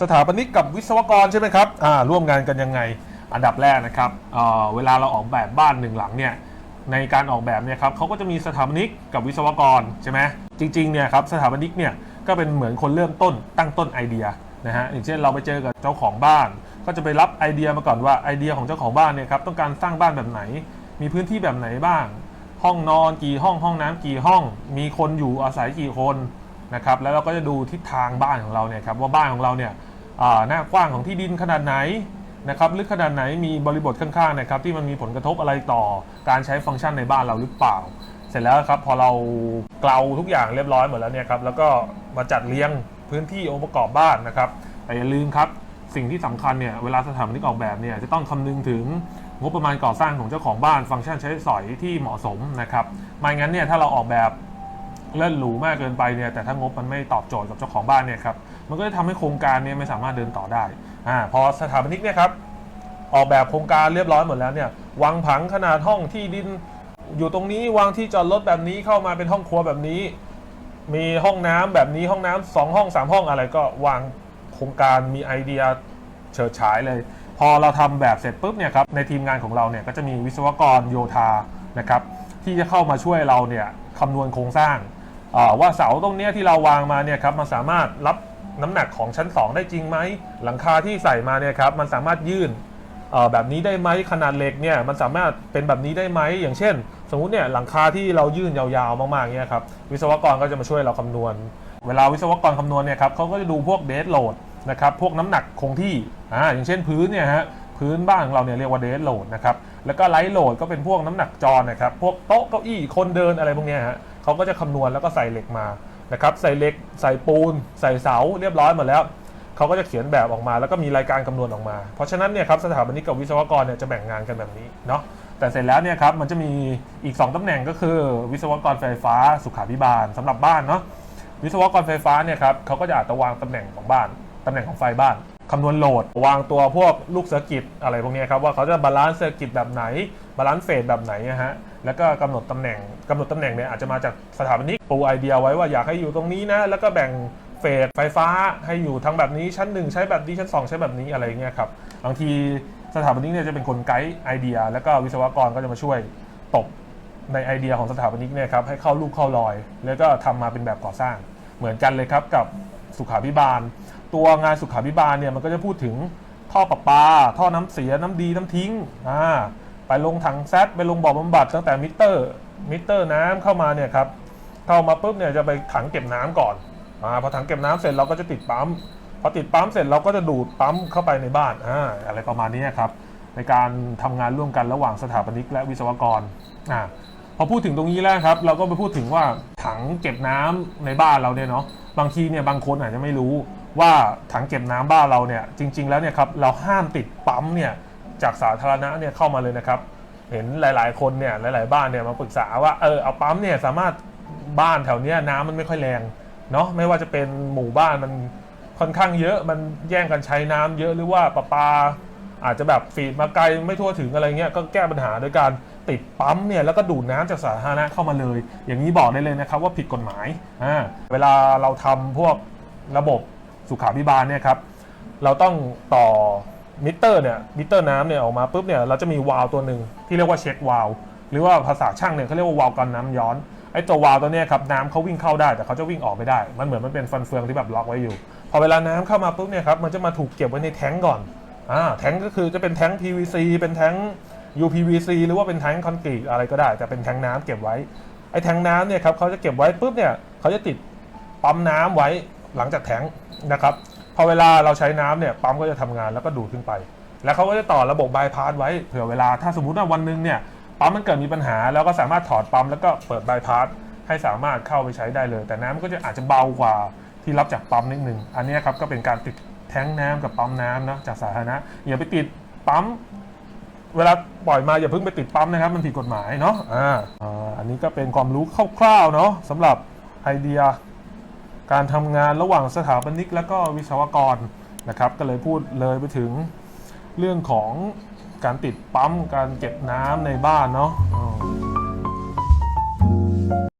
สถาปนิกกับวิศวกรใช่ไหมครับอ่าร่วมงานกันยังไงอันดับแรกนะครับเอ่อเวลาเราออกแบบบ้านหนึ่งหลังเนี่ยในการออกแบบเนี่ยครับเขาก็จะมีสถาปนิกกับวิศวกรใช่ไหมจริงๆเนี่ยครับสถาปนิกเนี่ยก็เป็นเหมือนคนเริ่มต้นตั้งต้นไอเดียนะฮะอย่างเช่นเราไปเจอกับเจ้าของบ้าน ก็จะไปรับไอเดียมาก่อนว่าไอเดียของเจ้าของบ้านเนี่ยครับต้องการสร้างบ้านแบบไหน มีพื้นที่แบบไหนบ้าง ห้องนอนกี่ห้องห้องน้ำกี่ห้อง มีคนอยู่อาศัยกี่คนนะครับแล้วเราก็จะดูทิศทางบ้านของเราเนี่ยครับว่าบ้านของเราเนี่ย หน้ากว้างของที่ดินขนาดไหนนะครับลึกขนาดไหนมีบริบทข้างๆนะครับที่มันมีผลกระทบอะไรต่อการใช้ฟังก์ชันในบ้านเราหรือเปล่า เสร็จแล้วครับพอเราเกลาทุกอย่างเรียบร้อยหมดแล้วเนี่ยครับแล้วก็มาจัดเรียงพื้นที่องค์ประกอบบ้านนะครับแต่อย่าลืมครับสิ่งที่สำคัญเนี่ยเวลาสถาปนิกออกแบบเนี่ยจะต้องคำนึงถึงงบประมาณก่อสร้างของเจ้าของบ้าน ฟังก์ชันใช้สอยที่เหมาะสมนะครับไม่งั้นเนี่ยถ้าเราออกแบบ เลิศหรูมากเกินไปเนี่ยแต่ถ้างบมันไม่ตอบโจทย์กับเจ้าของบ้านเนี่ยครับมันก็จะทำให้โครงการเนี่ยไม่สามารถเดินต่อได้อ่าพอสถาปนิกเนี่ยครับออกแบบโครงการเรียบร้อยหมดแล้วเนี่ยวางผังขนาดห้องที่ดิน อยู่ตรงนี้วางที่จอดรถแบบนี้เข้ามาเป็นห้องครัวแบบนี้ มีห้องน้ำแบบนี้ห้องน้ำสองห้องสามห้องอะไรก็วางโครงการมีไอเดียเฉิดฉายเลย พอเราทำแบบเสร็จปุ๊บเนี่ยครับในทีมงานของเราเนี่ยก็จะมีวิศวกรโยธานะครับที่จะเข้ามาช่วยเราเนี่ยคำนวณโครงสร้าง ว่าเสาตรงนี้ที่เราวางมาเนี่ยครับมันสามารถรับน้ำหนักของชั้น 2 ได้จริงไหม หลังคาที่ใส่มาเนี่ยครับมันสามารถยื่นเอ่อแบบนี้ได้ไหมขนาดเหล็กเนี่ยมันสามารถเป็นแบบนี้ได้ไหมอย่างเช่น สมมติเนี่ยหลังคาที่เรายื่นยาวๆมากๆเนี่ยครับวิศวกรก็จะมาช่วยเราคำนวณ เวลาวิศวกรคำนวณเนี่ยครับเขาก็จะดูพวกเดสโหลดนะครับพวกน้ำหนักคงที่อ่าอย่างเช่นพื้นเนี่ยฮะพื้นบ้านของเราเนี่ยเรียกว่าเดสโหลดนะครับแล้วก็ไลท์โหลดก็เป็นพวกน้ำหนักจอนะครับพวกโต๊ะเก้าอี้คนเดินอะไรพวกเนี้ยฮะ เขาก็จะคำนวณแล้วก็ใส่เหล็กมานะครับใส่เหล็กใส่ปูน ใส่เสาเรียบร้อยหมดแล้วเขาก็จะเขียนแบบออกมา แล้วก็มีรายการคำนวณออกมา เพราะฉะนั้นเนี่ยครับสถาปนิกกับวิศวกรเนี่ยจะแบ่งงานกันแบบนี้เนาะแต่เสร็จแล้วเนี่ยครับมันจะมีอีก 2ตำแหน่งก็คือ วิศวกรไฟฟ้าสุขาภิบาลสำหรับบ้านเนาะวิศวกรไฟฟ้าเนี่ยครับเขาก็จะอาจจะวางตำแหน่งของบ้านตำแหน่งของไฟบ้าน คำนวณโหลด วางตัวพวกลูกเซอร์กิตอะไรพวกนี้ครับว่าเขาจะบาลานซ์เซอร์กิตแบบไหน บาลานซ์เฟสแบบไหนนะฮะแล้วก็กำหนดตำแหน่งกำหนดตำแหน่งเนี่ยอาจจะมาจากสถาปนิกปูไอเดียไว้ว่าอยากให้อยู่ตรงนี้นะ แล้วก็แบ่งเฟสไฟฟ้าให้อยู่ทั้งแบบนี้ชั้น 1 ใช้แบบนี้ชั้น 2 ใช้แบบนี้อะไรเงี้ยครับบางทีสถาปนิกเนี่ยจะเป็นคนไกด์ไอเดีย แล้วก็วิศวกรก็จะมาช่วยตบในไอเดียของสถาปนิกเนี่ยครับให้เข้ารูปเข้ารอย แล้วก็ทำมาเป็นแบบก่อสร้างเหมือนกันเลยครับกับสุขาพิบาล ตัวงานสุขาพิบาลเนี่ยมันก็จะพูดถึงท่อประปา ท่อน้ำเสียน้ำดีน้ำทิ้งอ่าไปลงถังแซดไปลงบ่อบำบัดตั้งแต่มิเตอร์มิเตอร์น้ำเข้ามาเนี่ยครับเข้ามาปุ๊บเนี่ยจะไปถังเก็บน้ำก่อนอ่าพอถังเก็บน้ำเสร็จเราก็จะติดปั๊มพอติดปั๊มเสร็จเราก็จะดูดปั๊มเข้าไปในบ้านอ่าอะไรประมาณนี้ครับในการทำงานร่วมกันระหว่างสถาปนิกและวิศวกรอ่าพอพูดถึงตรงนี้แล้วครับ เราก็ไปพูดถึงว่าถังเก็บน้ำในบ้านเราเนี่ยเนาะบางทีเนี่ยบางคนอาจจะไม่รู้ ว่าถังเก็บน้ำบ้านเราเนี่ยจริง ๆ แล้วเนี่ยครับเราห้ามติดปั๊มเนี่ยจากสาธารณะเนี่ยเข้ามาเลยนะครับ เห็นหลาย ๆ คนเนี่ยหลาย ๆ บ้านเนี่ยมาปรึกษาว่าเออเอาปั๊มเนี่ยสามารถบ้านแถวเนี้ยน้ำมันไม่ค่อยแรงเนาะไม่ว่าจะเป็นหมู่บ้านมันค่อนข้างเยอะมันแย่งกันใช้น้ำเยอะหรือว่าประปา อาจจะแบบฟีดมาไกลไม่ทั่วถึงอะไรเงี้ยก็แก้ปัญหาโดยการติดปั๊มเนี่ยแล้วก็ดูดน้ำจากสาธารณะเข้ามาเลย อย่างนี้บอกได้เลยนะครับว่าผิดกฎหมายอ่าเวลาเราทำพวกระบบ สุขาภิบาลเนี่ยครับเราต้องต่อมิเตอร์เนี่ยมิเตอร์น้ำเนี่ยออกมาปุ๊บเนี่ยเราจะมีวาล์วตัวหนึ่งที่เรียกว่าเช็ควาล์วหรือว่าภาษาช่างเนี่ยเขาเรียกว่าวาล์วกันน้ำย้อนไอ้ตัววาล์วตัวเนี้ยครับน้ำเขาวิ่งเข้าได้แต่เขาจะวิ่งออกไม่ได้ มันเหมือนมันเป็นฟันเฟืองที่แบบล็อกไว้อยู่ พอเวลาน้ำเข้ามาปุ๊บเนี่ยครับมันจะมาถูกเก็บไว้ในแท้งก่อนอ่าแท้งก็คือจะเป็นแท้ง PVC เป็นแท้ง UPVC หรือว่าเป็นแท้งคอนกรีตอะไรก็ได้ แต่เป็นแท้งน้ำเก็บไว้ไอ้แท้งน้ำเนี่ยครับเขาจะเก็บไว้ปุ๊บเนี่ยเขาจะติดปั๊มน้ำไว้หลังจากแท้ง นะครับพอเวลาเราใช้น้ำเนี่ยปั๊มก็จะทำงานแล้วก็ดูดขึ้นไป แล้วเขาก็จะต่อระบบบายพาสไว้เผื่อเวลาถ้าสมมติว่าวันหนึงเนี่ยปั๊มมันเกิดมีปัญหา แล้วก็สามารถถอดปั๊มแล้วก็เปิดบายพาสให้สามารถเข้าไปใช้ได้เลย แต่น้ำมันก็จะอาจจะเบากว่าที่รับจากปั๊มนิดนึงอันนี้ครับก็เป็นการติดแท้งน้ำกับปั๊มน้ำนะจากสาธารณะอย่าไปติดปั๊มเวลาปล่อยมาอย่าเพิ่งไปติดปั๊มนะครับ มันผิดกฎหมายเนาะอ่าอ่าอันนี้ก็เป็นความรู้คร่าวๆเนาะสำหรับไอเดีย การทำงานระหว่างสถาปนิกและก็วิศวกรนะครับ ก็เลยพูดเลยไปถึงเรื่องของการติดปั๊มการเก็บน้ำในบ้านเนาะ